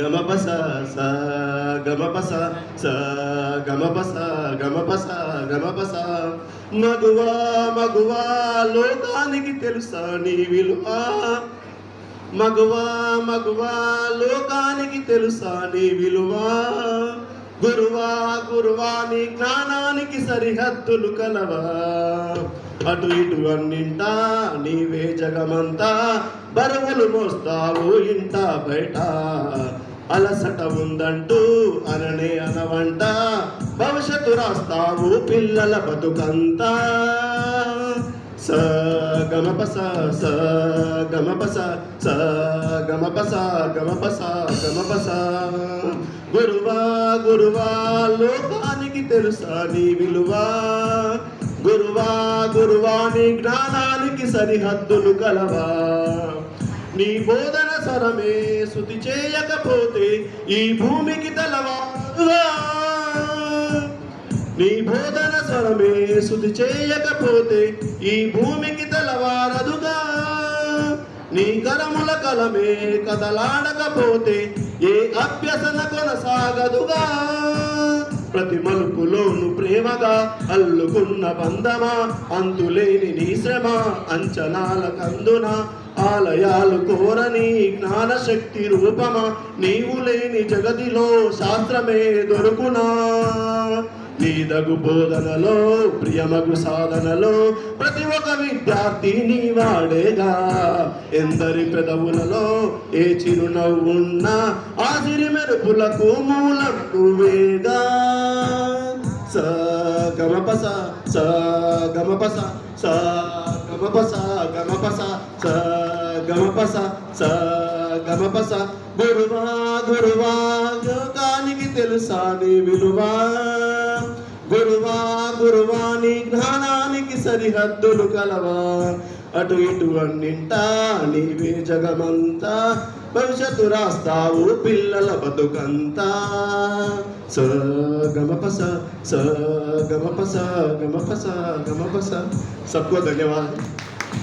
గమపస స గమపస స గమపస గమపస గమపస. మగువా మగువా లోకానికి తెలుసా నీ విలువ? మగువా మగువా లోకానికి తెలుసా నీ విలువ? గురువా గురువా నీ జ్ఞానానికి సరిహద్దులు కలవా? అటు ఇటు అన్నింటా నీవే జగమంతా బరువులు మోస్తావు ఇంట బయట. అలసట ఉందంటూ అననే అనవంట. భవిష్యత్తు రాస్తావు పిల్లల బతుకంతా. స గమపస స గమపస స గమపస గమపస గమపస గురువా గురువా లోకానికి తెలుసా నీ విలువా? గురువా గురువా నీ జ్ఞానానికి సరిహద్దులు కలవా? నీ బోధన సరమే శుతి చేయకపోతే ఈ భూమికి తలవా? నీ బోధన స్వరమే శృతి చేయకపోతే ఈ భూమికి తలవారదుగా నీ కరముల కలమే కదలాడకపోతే ఏ అభ్యసన కొనసాగదుగా? ప్రతి మలుపులోను ప్రేమగా అల్లుకున్న బంధమా? అంతులేని నీ శ్రమ అంచనాల కందున? ఆలయాలు కోరని జ్ఞానశక్తి రూపమా? నీవు లేని జగతిలో శాస్త్రమే దొరుకునా? నీదగు బోధనలో ప్రియమగు సాధనలో ప్రతి ఒక్క విద్యార్థి నీ వాడేగా. ఎందరి పెదవులలో ఏ చిరునవ్వున్నా ఆ సిరి మెరుపులకు మూలం నువ్వేగా. గమపస స గమపస స గమపస గమపస స గమపస స గమపస గురువా గురువా యోగానికి తెలుసా నీ విలువా? గురువా గురువా నీ జ్ఞానానికి సరిహద్దులు కలవా. అటు ఇటు అన్నింటా నీవే జగమంతా. భవిష్యత్తు రాస్తావు పిల్లల బతుకంతా. స గమపస స గమపస గమపస గమపస సత్వ ధన్యవాదాలు.